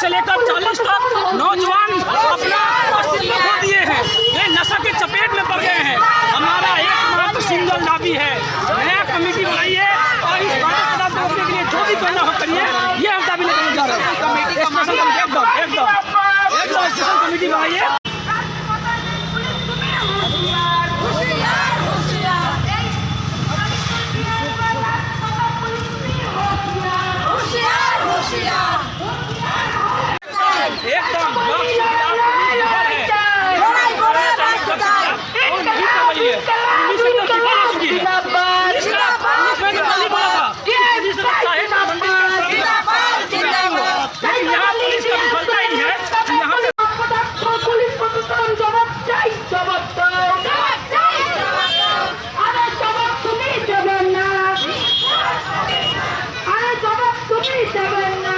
से लेकर चालीस तक नौजवान अपना अस्तित्व खो दिए हैं। वे नशा के चपेट में पड़ गए हैं। हमारा एकमात्र सिंगल दाबी है। नया कमेटी बनाइए और इस बात रोकने के लिए जो भी करना हो करिए ये हम दाबी लेकर जा रहे हैं। एकदम एकदम स्टेशन कमेटी बनाइए। 准备下班了。